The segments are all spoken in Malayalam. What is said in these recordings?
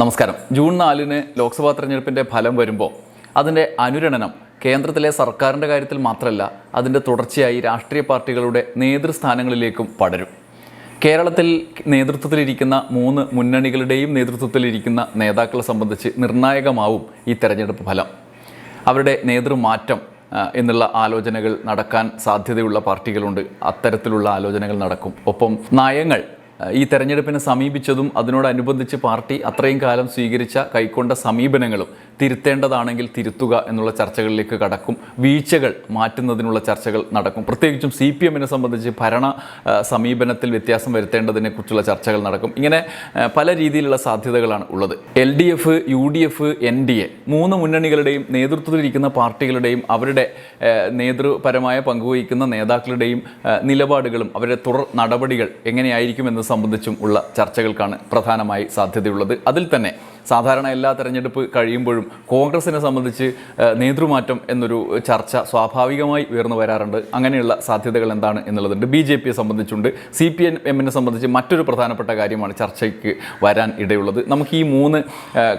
നമസ്കാരം. ജൂൺ നാലിന് ലോക്സഭാ തെരഞ്ഞെടുപ്പിന്റെ ഫലം വരുമ്പോൾ അതിന്റെ അനുരണനം കേന്ദ്രത്തിലെ സർക്കാരിന്റെ കാര്യത്തിൽ മാത്രമല്ല അതിന്റെ തുടർച്ചയായി രാഷ്ട്രീയ പാർട്ടികളുടെ നേതൃസ്ഥാനങ്ങളിലേക്കും പടരും. കേരളത്തിൽ നേതൃത്വത്തിലിരിക്കുന്ന മൂന്ന് മുന്നണികളുടെയും നേതൃത്വത്തിലിരിക്കുന്ന നേതാക്കളെ സംബന്ധിച്ച് നിർണായകമാവും ഈ തെരഞ്ഞെടുപ്പ് ഫലം. അവരുടെ നേതൃമാറ്റം എന്നുള്ള ആലോചനകൾ നടക്കാൻ സാധ്യതയുള്ള പാർട്ടികളുണ്ട്. അത്തരത്തിലുള്ള ആലോചനകൾ നടക്കും. ഒപ്പം നയങ്ങൾ ഈ തെരഞ്ഞെടുപ്പിനെ സമീപിച്ചതും അതിനോടനുബന്ധിച്ച് പാർട്ടി അത്രയും കാലം സ്വീകരിച്ച കൈക്കൊണ്ട സമീപനങ്ങളും തിരുത്തേണ്ടതാണെങ്കിൽ തിരുത്തുക എന്നുള്ള ചർച്ചകളിലേക്ക് കടക്കും. വീഴ്ചകൾ മാറ്റുന്നതിനുള്ള ചർച്ചകൾ നടക്കും. പ്രത്യേകിച്ചും സി പി എമ്മിനെ സംബന്ധിച്ച് ഭരണ സമീപനത്തിൽ വ്യത്യാസം വരുത്തേണ്ടതിനെക്കുറിച്ചുള്ള ചർച്ചകൾ നടക്കും. ഇങ്ങനെ പല രീതിയിലുള്ള സാധ്യതകളാണ് ഉള്ളത്. L D F U D F N D A മൂന്ന് മുന്നണികളുടെയും നേതൃത്വത്തിലിരിക്കുന്ന പാർട്ടികളുടെയും അവരുടെ നേതൃപരമായ പങ്കുവഹിക്കുന്ന നേതാക്കളുടെയും നിലപാടുകളും അവരുടെ തുടർ നടപടികൾ എങ്ങനെയായിരിക്കും എന്ന് സംബന്ധിച്ചും ഉള്ള ചർച്ചകൾക്കാണ് പ്രധാനമായി സാധ്യതയുള്ളത്. അതിൽ തന്നെ സാധാരണ എല്ലാ തെരഞ്ഞെടുപ്പ് കഴിയുമ്പോഴും കോൺഗ്രസിനെ സംബന്ധിച്ച് നേതൃമാറ്റം എന്നൊരു ചർച്ച സ്വാഭാവികമായി ഉയർന്നു വരാറുണ്ട്. അങ്ങനെയുള്ള സാധ്യതകൾ എന്താണ് എന്നുള്ളതുണ്ട്. ബി ജെ പിയെ സംബന്ധിച്ചുണ്ട്. സി പി എൻ എമ്മിനെ സംബന്ധിച്ച് മറ്റൊരു പ്രധാനപ്പെട്ട കാര്യമാണ് ചർച്ചയ്ക്ക് വരാൻ ഇടയുള്ളത്. നമുക്ക് ഈ മൂന്ന്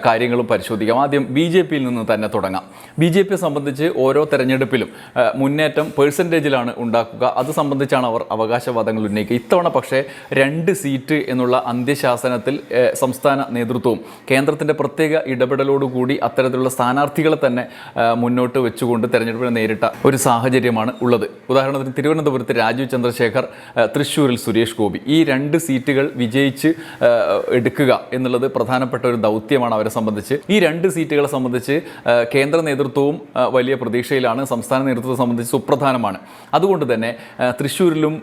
കാര്യങ്ങളും പരിശോധിക്കാം. ആദ്യം ബി ജെ പിയിൽ നിന്ന് തന്നെ തുടങ്ങാം. ബി ജെ പിയെ സംബന്ധിച്ച് ഓരോ തെരഞ്ഞെടുപ്പിലും മുന്നേറ്റം പേഴ്സന്റേജിലാണ് ഉണ്ടാക്കുക. അത് സംബന്ധിച്ചാണ് അവർ അവകാശവാദങ്ങൾ ഉന്നയിക്കുക. ഇത്തവണ പക്ഷേ രണ്ട് സീറ്റ് എന്നുള്ള അന്ത്യശാസനത്തിൽ സംസ്ഥാന നേതൃത്വവും കേന്ദ്രത്തിന്റെ പ്രത്യേക ഇടപെടലോടുകൂടി അത്തരത്തിലുള്ള സ്ഥാനാർത്ഥികളെ തന്നെ മുന്നോട്ട് വെച്ചുകൊണ്ട് തെരഞ്ഞെടുപ്പിനെ നേരിട്ട ഒരു സാഹചര്യമാണ് ഉള്ളത്. ഉദാഹരണത്തിന് തിരുവനന്തപുരത്ത് രാജീവ് ചന്ദ്രശേഖർ തൃശ്ശൂരിൽ സുരേഷ് ഗോപി. ഈ രണ്ട് സീറ്റുകൾ വിജയിച്ച് എടുക്കുക എന്നുള്ളത് പ്രധാനപ്പെട്ട ഒരു ദൗത്യമാണ് അവരെ സംബന്ധിച്ച്. ഈ രണ്ട് സീറ്റുകളെ സംബന്ധിച്ച് കേന്ദ്ര നേതൃത്വവും വലിയ പ്രതീക്ഷയിലാണ് സംസ്ഥാന നേതൃത്വത്തെ സംബന്ധിച്ച് സുപ്രധാനമാണ്. അതുകൊണ്ട് തന്നെ തൃശ്ശൂരിലും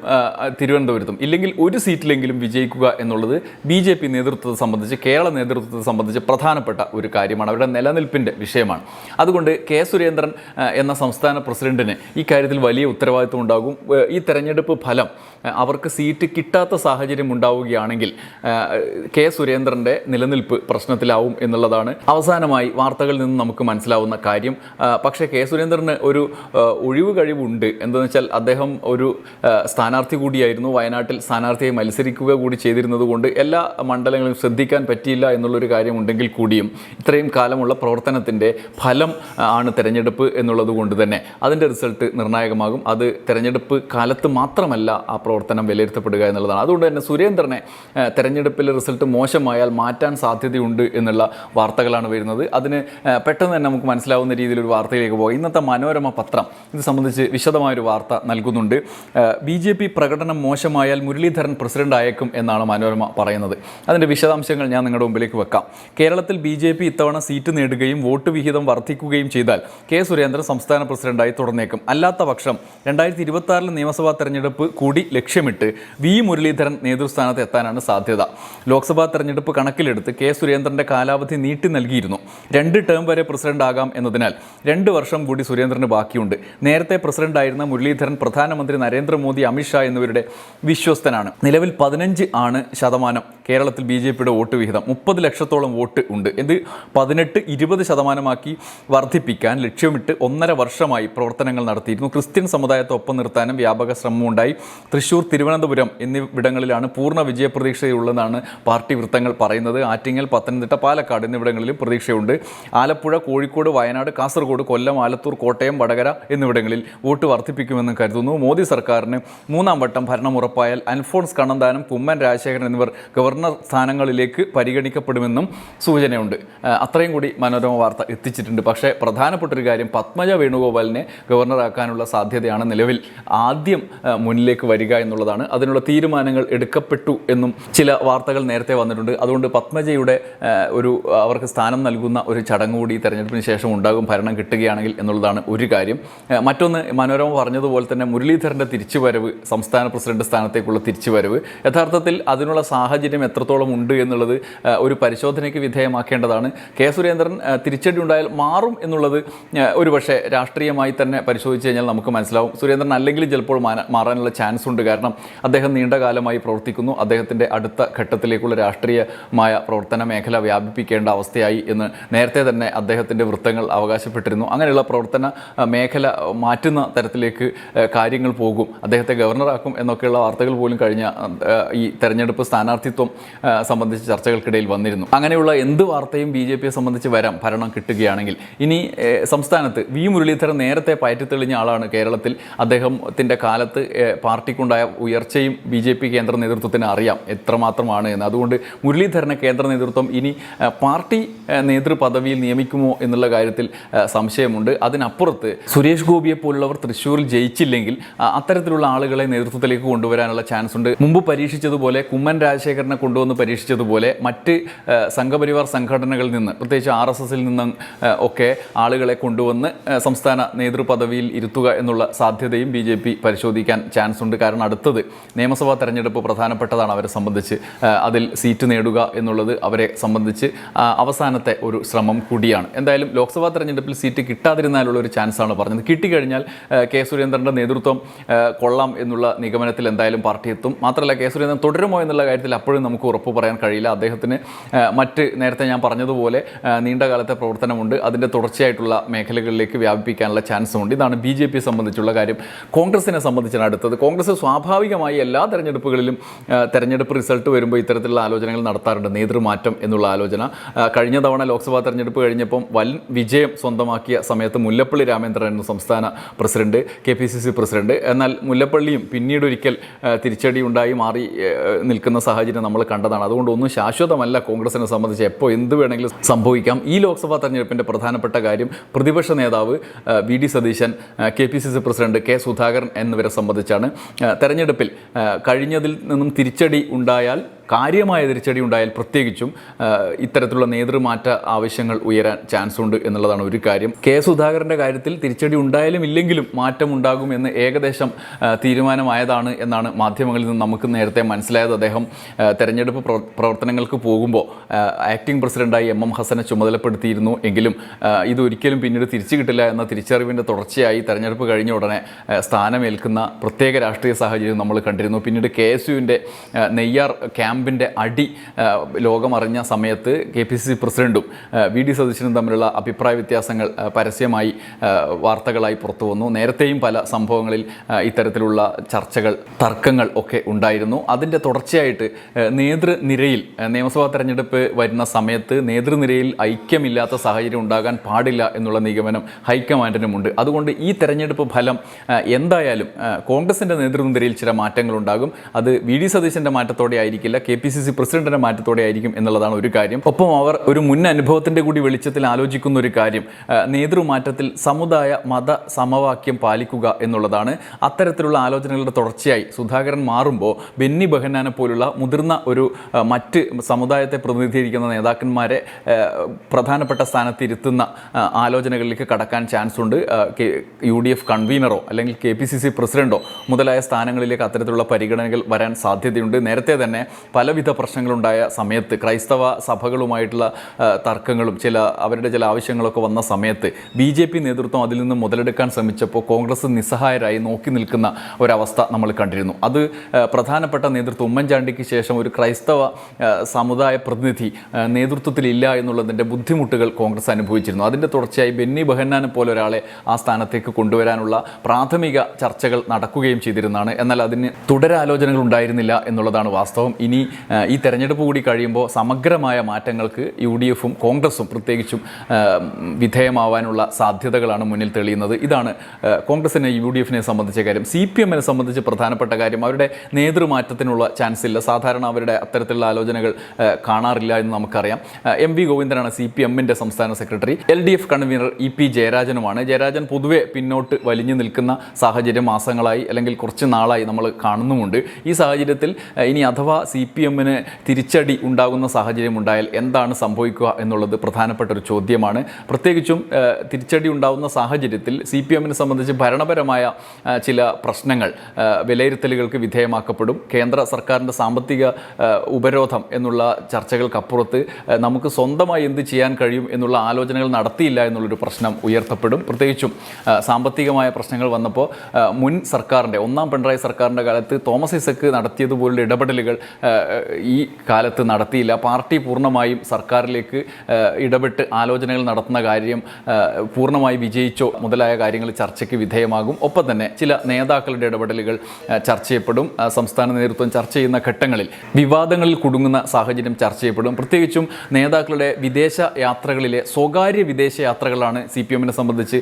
തിരുവനന്തപുരത്തും ഇല്ലെങ്കിൽ ഒരു സീറ്റിലെങ്കിലും വിജയിക്കുക എന്നുള്ളത് ബി ജെ പി നേതൃത്വത്തെ സംബന്ധിച്ച് കേരള നേതൃത്വത്തെ സംബന്ധിച്ച് പ്രധാനപ്പെട്ട ഒരു കാര്യമാണ് അവരുടെ നിലനിൽപ്പിന്റെ വിഷയമാണ്. അതുകൊണ്ട് കെ സുരേന്ദ്രൻ എന്ന സംസ്ഥാന പ്രസിഡന്റിന് ഈ കാര്യത്തിൽ വലിയ ഉത്തരവാദിത്വം ഉണ്ടാകും. ഈ തെരഞ്ഞെടുപ്പ് ഫലം അവർക്ക് സീറ്റ് കിട്ടാത്ത സാഹചര്യം ഉണ്ടാവുകയാണെങ്കിൽ കെ സുരേന്ദ്രന്റെ നിലനിൽപ്പ് പ്രശ്നത്തിലാവും എന്നുള്ളതാണ് അവസാനമായി വാർത്തകളിൽ നിന്ന് നമുക്ക് മനസ്സിലാവുന്ന കാര്യം. പക്ഷേ കെ സുരേന്ദ്രന് ഒരു ഒഴിവ് കഴിവുണ്ട്. എന്താണെന്ന് വെച്ചാൽ അദ്ദേഹം ഒരു സ്ഥാനാർത്ഥി കൂടിയായിരുന്നു. വയനാട്ടിൽ സ്ഥാനാർത്ഥിയെ മത്സരിക്കുക കൂടി ചെയ്തിരുന്നത് കൊണ്ട് എല്ലാ മണ്ഡലങ്ങളും ശ്രദ്ധിക്കാൻ പറ്റിയില്ല എന്നുള്ളൊരു കാര്യമുണ്ടെങ്കിൽ കൂടിയും ഇത്രയും കാലമുള്ള പ്രവർത്തനത്തിന്റെ ഫലം ആണ് തെരഞ്ഞെടുപ്പ് എന്നുള്ളത് കൊണ്ട് തന്നെ. അതിന്റെ റിസൾട്ട് നിർണായകമാകും. അത് തെരഞ്ഞെടുപ്പ് കാലത്ത് മാത്രമല്ല ആ പ്രവർത്തനം വിലയിരുത്തപ്പെടുക എന്നുള്ളതാണ്. അതുകൊണ്ട് തന്നെ സുരേന്ദ്രനെ തിരഞ്ഞെടുപ്പിലെ റിസൾട്ട് മോശമായാൽ മാറ്റാൻ സാധ്യതയുണ്ട് എന്നുള്ള വാർത്തകളാണ് വരുന്നത്. അതിന് പെട്ടെന്ന് തന്നെ നമുക്ക് മനസ്സിലാവുന്ന രീതിയിൽ ഒരു വാർത്തയിലേക്ക് പോകാം. ഇന്നത്തെ മനോരമ പത്രം ഇത് സംബന്ധിച്ച് വിശദമായൊരു വാർത്ത നൽകുന്നുണ്ട്. ബി ജെ പി പ്രകടനം മോശമായാൽ മുരളീധരൻ പ്രസിഡന്റ് അയക്കും എന്നാണ് മനോരമ പറയുന്നത്. അതിന്റെ വിശദാംശങ്ങൾ ഞാൻ നിങ്ങളുടെ മുമ്പിലേക്ക് വെക്കാം. കേരളത്തിൽ ബി ജെ പി ഇത്തവണ സീറ്റ് നേടുകയും വോട്ട് വിഹിതം വർദ്ധിക്കുകയും ചെയ്താൽ കെ സുരേന്ദ്രൻ സംസ്ഥാന പ്രസിഡന്റായി തുടർന്നേക്കും. അല്ലാത്ത പക്ഷം രണ്ടായിരത്തി ഇരുപത്തി ആറിലെ നിയമസഭാ തെരഞ്ഞെടുപ്പ് കൂടി ലക്ഷ്യമിട്ട് വി മുരളീധരൻ നേതൃസ്ഥാനത്ത് എത്താനാണ് സാധ്യത. ലോക്സഭാ തെരഞ്ഞെടുപ്പ് കണക്കിലെടുത്ത് കെ സുരേന്ദ്രന്റെ കാലാവധി നീട്ടി നൽകിയിരുന്നു. രണ്ട് ടേം വരെ പ്രസിഡന്റ് ആകാം എന്നതിനാൽ രണ്ട് വർഷം കൂടി സുരേന്ദ്രന് ബാക്കിയുണ്ട്. നേരത്തെ പ്രസിഡന്റായിരുന്ന മുരളീധരൻ പ്രധാനമന്ത്രി നരേന്ദ്രമോദി അമിത്ഷാ എന്നിവരുടെ വിശ്വസ്തനാണ്. നിലവിൽ പതിനഞ്ച് ആണ് ശതമാനം കേരളത്തിൽ ബി ജെ പിയുടെ വോട്ട് വിഹിതം. മുപ്പത് ലക്ഷത്തോളം വോട്ട് ഉണ്ട്. എന്ത് പതിനെട്ട് ഇരുപത് ശതമാനമാക്കി വർദ്ധിപ്പിക്കാൻ ലക്ഷ്യമിട്ട് ഒന്നര വർഷമായി പ്രവർത്തനങ്ങൾ നടത്തിയിരുന്നു. ക്രിസ്ത്യൻ സമുദായത്തെ ഒപ്പം നിർത്താനും വ്യാപക ശ്രമമുണ്ടായി. തൃശൂർ തിരുവനന്തപുരം എന്നിവിടങ്ങളിലാണ് പൂർണ വിജയപ്രതീക്ഷയുള്ളതെന്നാണ് പാർട്ടി വൃത്തങ്ങൾ പറയുന്നത്. ആറ്റിങ്ങൽ പത്തനംതിട്ട പാലക്കാട് എന്നിവിടങ്ങളിലും പ്രതീക്ഷയുണ്ട്. ആലപ്പുഴ കോഴിക്കോട് വയനാട് കാസർഗോഡ് കൊല്ലം ആലത്തൂർ കോട്ടയം വടകര എന്നിവിടങ്ങളിൽ വോട്ട് വർദ്ധിപ്പിക്കുമെന്ന് കരുതുന്നു. മോദി സർക്കാരിന് മൂന്നാം വട്ടം ഭരണം ഉറപ്പായാൽ അൽഫോൺസ് കണ്ണന്താനം കുമ്മൻ രാജശേഖരൻ എന്നിവർ ഗവർണർ സ്ഥാനങ്ങളിലേക്ക് പരിഗണിക്കപ്പെടുമെന്നും സൂചനയുണ്ട്. അത്രയും കൂടി മനോരമ വാർത്ത എത്തിച്ചിട്ടുണ്ട്. പക്ഷേ പ്രധാനപ്പെട്ട ഒരു കാര്യം പത്മജ വേണുഗോപാലിനെ ഗവർണറാക്കാനുള്ള സാധ്യതയാണ് നിലവിൽ ആദ്യം മുന്നിലേക്ക് വരിക എന്നുള്ളതാണ്. അതിനുള്ള തീരുമാനങ്ങൾ എടുക്കപ്പെട്ടു എന്നും ചില വാർത്തകൾ നേരത്തെ വന്നിട്ടുണ്ട്. അതുകൊണ്ട് പത്മജയുടെ ഒരു അവർക്ക് സ്ഥാനം നൽകുന്ന ഒരു ചടങ്ങ് കൂടി തെരഞ്ഞെടുപ്പിന് ശേഷം ഉണ്ടാകും ഭരണം കിട്ടുകയാണെങ്കിൽ എന്നുള്ളതാണ് ഒരു കാര്യം. മറ്റൊന്ന് മനോരമ പറഞ്ഞതുപോലെ തന്നെ മുരളീധരന്റെ തിരിച്ചുവരവ് സംസ്ഥാന പ്രസിഡന്റ് സ്ഥാനത്തേക്കുള്ള തിരിച്ചുവരവ് യഥാർത്ഥത്തിൽ അതിനുള്ള സാഹചര്യം എത്രത്തോളം ഉണ്ട് എന്നുള്ളത് ഒരു പരിശോധനയ്ക്ക് വിധേയമാക്കേണ്ടതാണ്. കെ സുരേന്ദ്രൻ തിരിച്ചടി ഉണ്ടായാൽ മാറും എന്നുള്ളത് ഒരുപക്ഷെ രാഷ്ട്രീയമായി തന്നെ പരിശോധിച്ച് കഴിഞ്ഞാൽ നമുക്ക് മനസ്സിലാവും. സുരേന്ദ്രൻ അല്ലെങ്കിൽ ചിലപ്പോൾ മാറാനുള്ള ചാൻസ് ഉണ്ട്. കാരണം അദ്ദേഹം നീണ്ടകാലമായി പ്രവർത്തിക്കുന്നു. അദ്ദേഹത്തിന്റെ അടുത്ത ഘട്ടത്തിലേക്കുള്ള രാഷ്ട്രീയമായ പ്രവർത്തന മേഖല വ്യാപിപ്പിക്കേണ്ട അവസ്ഥയായി എന്ന് നേരത്തെ തന്നെ അദ്ദേഹത്തിന്റെ വൃത്തങ്ങൾ അവകാശപ്പെട്ടിരുന്നു. അങ്ങനെയുള്ള പ്രവർത്തന മേഖല മാറ്റുന്ന തരത്തിലേക്ക് കാര്യങ്ങൾ പോകും. അദ്ദേഹത്തെ ഗവർണറാക്കും എന്നൊക്കെയുള്ള വാർത്തകൾ പോലും കഴിഞ്ഞ ഈ തെരഞ്ഞെടുപ്പ് സ്ഥാനാർത്ഥിത്വം സംബന്ധിച്ച് ചർച്ചകൾക്കിടയിൽ വന്നിരുന്നു. അങ്ങനെയുള്ള എന്ത് വാർത്തയും ബി ജെ പിയെ സംബന്ധിച്ച് വരാം ഭരണം കിട്ടുകയാണെങ്കിൽ. ഇനി സംസ്ഥാനത്ത് വി മുരളീധരൻ നേരത്തെ പയറ്റി തെളിഞ്ഞ ആളാണ് കേരളത്തിൽ. അദ്ദേഹത്തിന്റെ കാലത്ത് പാർട്ടിക്കുണ്ടായ ഉയർച്ചയും ബി ജെ പി കേന്ദ്ര നേതൃത്വത്തിന് അറിയാം എത്രമാത്രമാണ് എന്ന്. അതുകൊണ്ട് മുരളീധരനെ കേന്ദ്ര നേതൃത്വം ഇനി പാർട്ടി നേതൃപദവിയിൽ നിയമിക്കുമോ എന്നുള്ള കാര്യത്തിൽ സംശയമുണ്ട്. അതിനപ്പുറത്ത് സുരേഷ് ഗോപിയെ പോലുള്ളവർ തൃശ്ശൂരിൽ ജയിച്ചില്ലെങ്കിൽ അത്തരത്തിലുള്ള ആളുകളെ നേതൃത്വത്തിലേക്ക് കൊണ്ടുവരാനുള്ള ചാൻസ് ഉണ്ട് മുമ്പ് പരീക്ഷിച്ചതുപോലെ കുമ്മൻ രാജശേഖരനെ കൊണ്ടുവന്ന് പരീക്ഷിച്ചതുപോലെ മറ്റ് ഏഹ്, സംഘപരിവാർ സംഘടനകളിൽ നിന്ന് പ്രത്യേകിച്ച് ആർ എസ് എസിൽ നിന്നും ഒക്കെ ആളുകളെ കൊണ്ടുവന്ന് സംസ്ഥാന നേതൃപദവിയിൽ ഇരുത്തുക എന്നുള്ള സാധ്യതയും ബി ജെ പി പരിശോധിക്കാൻ ചാൻസ് ഉണ്ട്. കാരണം അടുത്തത് നിയമസഭാ തെരഞ്ഞെടുപ്പ് പ്രധാനപ്പെട്ടതാണ് അവരെ സംബന്ധിച്ച്. അതിൽ സീറ്റ് നേടുക എന്നുള്ളത് അവരെ സംബന്ധിച്ച് അവസാനത്തെ ഒരു ശ്രമം കൂടിയാണ്. എന്തായാലും ലോക്സഭാ തെരഞ്ഞെടുപ്പിൽ സീറ്റ് കിട്ടാതിരുന്നാലുള്ള ഒരു ചാൻസാണ് പറഞ്ഞത്. കിട്ടിക്കഴിഞ്ഞാൽ കെ സുരേന്ദ്രന്റെ നേതൃത്വം കൊള്ളാം എന്നുള്ള നിഗമനത്തിൽ എന്തായാലും പാർട്ടി എത്തും മാത്രമല്ല കെ സുരേന്ദ്രൻ തുടരുമോ എന്നുള്ള കാര്യത്തിൽ അപ്പോഴും നമുക്ക് ഉറപ്പ് പറയാൻ കഴിയില്ല. അദ്ദേഹത്തിന് മറ്റ് നേരത്തെ ഞാൻ പറഞ്ഞതുപോലെ നീണ്ടകാലത്തെ നീണ്ട കാലത്തെ പ്രവർത്തനമുണ്ട്. അതിന്റെ തുടർച്ചയായിട്ടുള്ള മേഖലകളിലേക്ക് വ്യാപിപ്പിക്കാനുള്ള ചാൻസും ഉണ്ട് ഇതാണ് ബി ജെ പിയെ സംബന്ധിച്ചുള്ള കാര്യം. കോൺഗ്രസിനെ സംബന്ധിച്ചാണ് അടുത്തത്. കോൺഗ്രസ് സ്വാഭാവികമായി എല്ലാ തെരഞ്ഞെടുപ്പുകളിലും തെരഞ്ഞെടുപ്പ് റിസൾട്ട് വരുമ്പോൾ ഇത്തരത്തിലുള്ള ആലോചനകൾ നടത്താറുണ്ട്. നേതൃമാറ്റം എന്നുള്ള ആലോചന. കഴിഞ്ഞ തവണ ലോക്സഭാ തെരഞ്ഞെടുപ്പ് കഴിഞ്ഞപ്പം വൻ വിജയം സ്വന്തമാക്കിയ സമയത്ത് മുല്ലപ്പള്ളി രാമേന്ദ്രൻ എന്ന സംസ്ഥാന president K P C C president. എന്നാൽ മുല്ലപ്പള്ളിയും പിന്നീട് ഒരിക്കൽ തിരിച്ചടി ഉണ്ടായി മാറി നിൽക്കുന്ന സാഹചര്യം നമ്മൾ കണ്ടതാണ്. അതുകൊണ്ട് ഒന്നും ശാശ്വതമല്ല കോൺഗ്രസിനെ സംബന്ധിച്ച് എപ്പോൾ എന്ത് വേണമെങ്കിലും സംഭവിക്കാം. ഈ ലോക്സഭാ തെരഞ്ഞെടുപ്പിന്റെ പ്രധാനപ്പെട്ട കാര്യം പ്രതിപക്ഷ നേതാവ് V D Satheesan K P C C president K Sudhakaran എന്നിവരെ സംബന്ധിച്ചാണ്. തെരഞ്ഞെടുപ്പിൽ കഴിഞ്ഞതിൽ നിന്നും തിരിച്ചടി ഉണ്ടായാൽ കാര്യമായ തിരിച്ചടി ഉണ്ടായാൽ പ്രത്യേകിച്ചും ഇത്തരത്തിലുള്ള നേതൃമാറ്റ ആവശ്യങ്ങൾ ഉയരാൻ ചാൻസ് ഉണ്ട് എന്നുള്ളതാണ് ഒരു കാര്യം. കെ സുധാകരന്റെ കാര്യത്തിൽ തിരിച്ചടി ഉണ്ടായാലും ഇല്ലെങ്കിലും മാറ്റം ഉണ്ടാകും എന്ന് ഏകദേശം തീരുമാനമായതാണ് എന്നാണ് മാധ്യമങ്ങളിൽ നിന്ന് നമുക്ക് നേരത്തെ മനസ്സിലായത്. അദ്ദേഹം തെരഞ്ഞെടുപ്പ് പ്രവർത്തനങ്ങൾക്ക് പോകുമ്പോൾ ആക്ടിംഗ് പ്രസിഡന്റായി എം എം ഹസനെ ചുമതലപ്പെടുത്തിയിരുന്നു എങ്കിലും ഇതൊരിക്കലും പിന്നീട് തിരിച്ചു കിട്ടില്ല എന്ന തിരിച്ചറിവിന്റെ തുടർച്ചയായി തെരഞ്ഞെടുപ്പ് കഴിഞ്ഞ ഉടനെ സ്ഥാനമേൽക്കുന്ന പ്രത്യേക രാഷ്ട്രീയ സാഹചര്യം നമ്മൾ കണ്ടിരുന്നു. പിന്നീട് കെ എസ് യുവിന്റെ നെയ്യാർ ക്യാമ്പിന്റെ അടി ലോകമറിഞ്ഞ സമയത്ത് കെ പി സി സി പ്രസിഡന്റും ആ, വി ഡി സതീശനും തമ്മിലുള്ള അഭിപ്രായ വ്യത്യാസങ്ങൾ പരസ്യമായി വാർത്തകളായി പുറത്തു വന്നു. നേരത്തെയും പല സംഭവങ്ങളിൽ ഇത്തരത്തിലുള്ള ചർച്ചകൾ തർക്കങ്ങൾ ഒക്കെ ഉണ്ടായിരുന്നു. അതിന്റെ തുടർച്ചയായിട്ട് നേതൃനിരയിൽ നിയമസഭാ തെരഞ്ഞെടുപ്പ് വരുന്ന സമയത്ത് നേതൃനിരയിൽ ഐക്യമില്ലാത്ത സാഹചര്യം ഉണ്ടാകാൻ പാടില്ല എന്നുള്ള നിഗമനം ഹൈക്കമാൻഡിനുമുണ്ട്. അതുകൊണ്ട് ഈ തെരഞ്ഞെടുപ്പ് ഫലം എന്തായാലും കോൺഗ്രസിന്റെ നേതൃനിരയിൽ ചില മാറ്റങ്ങളുണ്ടാകും. അത് വി ഡി സതീശന്റെ മാറ്റത്തോടെ ആയിരിക്കില്ല. കെ പി സി സി പ്രസിഡന്റിനെ മാറ്റത്തോടെ ആയിരിക്കും എന്നുള്ളതാണ് ഒരു കാര്യം. ഒപ്പം അവർ ഒരു മുൻ അനുഭവത്തിന്റെ കൂടി വെളിച്ചത്തിൽ ആലോചിക്കുന്ന ഒരു കാര്യം. നേതൃമാറ്റത്തിൽ സമുദായ മത സമവാക്യം പാലിക്കുക എന്നുള്ളതാണ് അത്തരത്തിലുള്ള ആലോചനകളുടെ തുടർച്ചയായി. സുധാകരൻ മാറുമ്പോൾ ബെന്നി ബഹനാനെ പോലുള്ള മുതിർന്ന ഒരു മറ്റ് സമുദായത്തെ പ്രതിനിധീകരിക്കുന്ന നേതാക്കന്മാരെ പ്രധാനപ്പെട്ട സ്ഥാനത്ത് ഇരുത്തുന്ന ആലോചനകളിലേക്ക് കടക്കാൻ ചാൻസ് ഉണ്ട്. യു ഡി എഫ് കൺവീനറോ അല്ലെങ്കിൽ കെ പി സി സി പ്രസിഡന്റോ മുതലായ സ്ഥാനങ്ങളിലേക്ക് അത്തരത്തിലുള്ള പരിഗണനകൾ വരാൻ സാധ്യതയുണ്ട്. നേരത്തെ തന്നെ പലവിധ പ്രശ്നങ്ങളുണ്ടായ സമയത്ത് ക്രൈസ്തവ സഭകളുമായിട്ടുള്ള തർക്കങ്ങളും ചില അവരുടെ ചില ആവശ്യങ്ങളൊക്കെ വന്ന സമയത്ത് ബി ജെ പി നേതൃത്വം അതിൽ നിന്ന് മുതലെടുക്കാൻ ശ്രമിച്ചപ്പോൾ കോൺഗ്രസ് നിസ്സഹായരായി നോക്കി നിൽക്കുന്ന ഒരവസ്ഥ നമ്മൾ കണ്ടിരുന്നു. അത് പ്രധാനപ്പെട്ട നേതൃത്വം ഉമ്മൻചാണ്ടിക്ക് ശേഷം ഒരു ക്രൈസ്തവ സമുദായ പ്രതിനിധി നേതൃത്വത്തിലില്ല എന്നുള്ളതിന്റെ ബുദ്ധിമുട്ടുകൾ കോൺഗ്രസ് അനുഭവിച്ചിരുന്നു. അതിന്റെ തുടർച്ചയായി ബെന്നി ബെഹന്നാനെ പോലെ ഒരാളെ ആ സ്ഥാനത്തേക്ക് കൊണ്ടുവരാനുള്ള പ്രാഥമിക ചർച്ചകൾ നടക്കുകയും ചെയ്തിരുന്നതാണ്. എന്നാൽ അതിന് തുടരാലോചനകൾ ഉണ്ടായിരുന്നില്ല എന്നുള്ളതാണ് വാസ്തവം. ഇനി ഈ തെരഞ്ഞെടുപ്പ് കൂടി കഴിയുമ്പോൾ സമഗ്രമായ മാറ്റങ്ങൾക്ക് യു ഡി എഫും കോൺഗ്രസും പ്രത്യേകിച്ചും വിധേയമാവാനുള്ള സാധ്യതകളാണ് മുന്നിൽ തെളിയുന്നത്. ഇതാണ് കോൺഗ്രസിനെ യു ഡി എഫിനെ സംബന്ധിച്ച കാര്യം. സി പി എമ്മിനെ സംബന്ധിച്ച് പ്രധാനപ്പെട്ട കാര്യം അവരുടെ നേതൃമാറ്റത്തിനുള്ള ചാൻസ് ഇല്ല സാധാരണ അവരുടെ അത്തരത്തിലുള്ള ആലോചനകൾ കാണാറില്ല എന്ന് നമുക്കറിയാം. എം വി ഗോവിന്ദനാണ് സി പി എമ്മിന്റെ സംസ്ഥാന secretary. L D F convener E P ജയരാജനുമാണ്. Jayarajan പൊതുവെ പിന്നോട്ട് വലിഞ്ഞു നിൽക്കുന്ന സാഹചര്യം മാസങ്ങളായി അല്ലെങ്കിൽ കുറച്ച് നാളായി നമ്മൾ കാണുന്നുമുണ്ട്. ഈ സാഹചര്യത്തിൽ ഇനി അഥവാ സി പി എമ്മിന് തിരിച്ചടി ഉണ്ടാകുന്ന സാഹചര്യം ഉണ്ടായാൽ എന്താണ് സംഭവിക്കുക എന്നുള്ളത് പ്രധാനപ്പെട്ട ഒരു ചോദ്യമാണ്. പ്രത്യേകിച്ചും തിരിച്ചടി ഉണ്ടാകുന്ന സാഹചര്യത്തിൽ സി പി എമ്മിനെ സംബന്ധിച്ച് ഭരണപരമായ ചില പ്രശ്നങ്ങൾ വിലയിരുത്തലുകൾക്ക് വിധേയമാക്കപ്പെടും. കേന്ദ്ര സർക്കാരിന്റെ സാമ്പത്തിക ഉപരോധം എന്നുള്ള ചർച്ചകൾക്കപ്പുറത്ത് നമുക്ക് സ്വന്തമായി എന്ത് ചെയ്യാൻ കഴിയും എന്നുള്ള ആലോചനകൾ നടത്തിയില്ല എന്നുള്ളൊരു പ്രശ്നം ഉയർത്തപ്പെടും. പ്രത്യേകിച്ചും സാമ്പത്തികമായ പ്രശ്നങ്ങൾ വന്നപ്പോൾ മുൻ സർക്കാരിന്റെ ഒന്നാം പിണറായി സർക്കാരിന്റെ കാലത്ത് തോമസ് ഐസക്ക് നടത്തിയതുപോലുള്ള ഇടപെടലുകൾ ഈ കാലത്ത് നടത്തിയില്ല. പാർട്ടി പൂർണമായും സർക്കാരിലേക്ക് ഇടപെട്ട് ആലോചനകൾ നടത്തുന്ന കാര്യം പൂർണമായി വിജയിച്ചോ മുതലായ കാര്യങ്ങൾ ചർച്ചയ്ക്ക് വിധേയമാകും. ഒപ്പം തന്നെ ചില നേതാക്കളുടെ ഇടപെടലുകൾ ചർച്ച ചെയ്യപ്പെടും. സംസ്ഥാന നേതൃത്വം ചർച്ച ചെയ്യുന്ന ഘട്ടങ്ങളിൽ വിവാദങ്ങളിൽ കുടുങ്ങുന്ന സാഹചര്യം ചർച്ച ചെയ്യപ്പെടും. പ്രത്യേകിച്ചും നേതാക്കളുടെ വിദേശ യാത്രകളിലെ സ്വകാര്യ വിദേശ യാത്രകളാണ് സി പി എമ്മിനെ സംബന്ധിച്ച്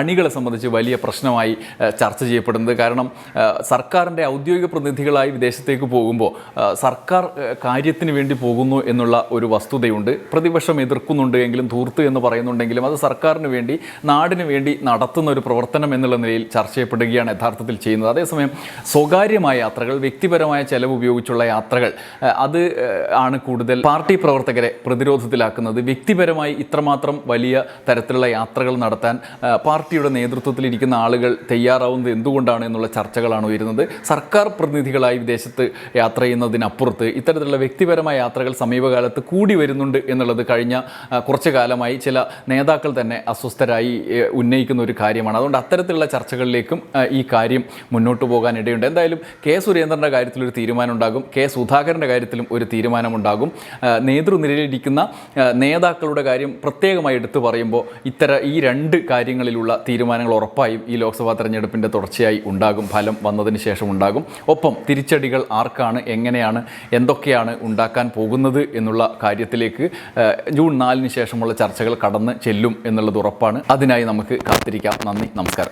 അണികളെ സംബന്ധിച്ച് വലിയ പ്രശ്നമായി ചർച്ച ചെയ്യപ്പെടുന്നത്. കാരണം സർക്കാരിന്റെ ഔദ്യോഗിക പ്രതിനിധികളായി വിദേശത്തേക്ക് പോകുമ്പോൾ സർക്കാർ കാര്യത്തിന് വേണ്ടി പോകുന്നു എന്നുള്ള ഒരു വസ്തുതയുണ്ട്. പ്രതിപക്ഷം എതിർക്കുന്നുണ്ട് എങ്കിലും ധൂർത്ത് എന്ന് പറയുന്നുണ്ടെങ്കിലും അത് സർക്കാരിന് വേണ്ടി നാടിന് വേണ്ടി നടത്തുന്ന ഒരു പ്രവർത്തനം എന്നുള്ള നിലയിൽ ചർച്ച ചെയ്യപ്പെടുകയാണ് യഥാർത്ഥത്തിൽ ചെയ്യുന്നത്. അതേസമയം സ്വകാര്യമായ യാത്രകൾ വ്യക്തിപരമായ ചെലവ് ഉപയോഗിച്ചുള്ള യാത്രകൾ അത് ആണ് കൂടുതൽ പാർട്ടി പ്രവർത്തകരെ പ്രതിരോധത്തിലാക്കുന്നത്. വ്യക്തിപരമായി ഇത്രമാത്രം വലിയ തരത്തിലുള്ള യാത്രകൾ നടത്താൻ പാർട്ടിയുടെ നേതൃത്വത്തിലിരിക്കുന്ന ആളുകൾ തയ്യാറാവുന്നത് എന്തുകൊണ്ടാണ് എന്നുള്ള ചർച്ചകളാണ് ഉയരുന്നത്. സർക്കാർ പ്രതിനിധികളായി വിദേശത്ത് യാത്ര ചെയ്യുന്നതിനപ്പുറത്ത് ഇത്തരത്തിലുള്ള വ്യക്തിപരമായ യാത്രകൾ സമീപകാലത്ത് കൂടി വരുന്നുണ്ട് എന്നുള്ളത് കഴിഞ്ഞ കുറച്ചു കാലമായി ചില നേതാക്കൾ തന്നെ അസ്വസ്ഥരായി ഉന്നയിക്കുന്ന ഒരു കാര്യമാണ്. അതുകൊണ്ട് അത്തരത്തിലുള്ള ചർച്ചകളിലേക്കും ഈ കാര്യം മുന്നോട്ട് പോകാൻ ഇടയുണ്ട് എന്തായാലും കെ സുരേന്ദ്രന്റെ കാര്യത്തിൽ ഒരു തീരുമാനം ഉണ്ടാകും കെ സുധാകരന്റെ കാര്യത്തിലും ഒരു തീരുമാനമുണ്ടാകും. നേതൃനിരയിലിരിക്കുന്ന നേതാക്കളുടെ കാര്യം പ്രത്യേകമായി എടുത്തു പറയുമ്പോൾ ഇത്തര ഈ രണ്ട് കാര്യങ്ങളിലുള്ള തീരുമാനങ്ങൾ ഉറപ്പായും ഈ ലോക്സഭാ തെരഞ്ഞെടുപ്പിന്റെ തുടർച്ചയായി ഉണ്ടാകും. ഫലം വന്നതിന് ശേഷം ഉണ്ടാകും ഒപ്പം തിരിച്ചടികൾ ആർക്കാണ് എങ്ങനെയാണ് എന്തൊക്കെയാണ് ഉണ്ടാക്കാൻ പോകുന്നത് എന്നുള്ള കാര്യത്തിലേക്ക് ജൂൺ നാലിന് ശേഷമുള്ള ചർച്ചകൾ കടന്ന് ചെല്ലും എന്നുള്ളത് ഉറപ്പാണ്. അതിനായി നമുക്ക് കാത്തിരിക്കാം. നന്ദി നമസ്കാരം.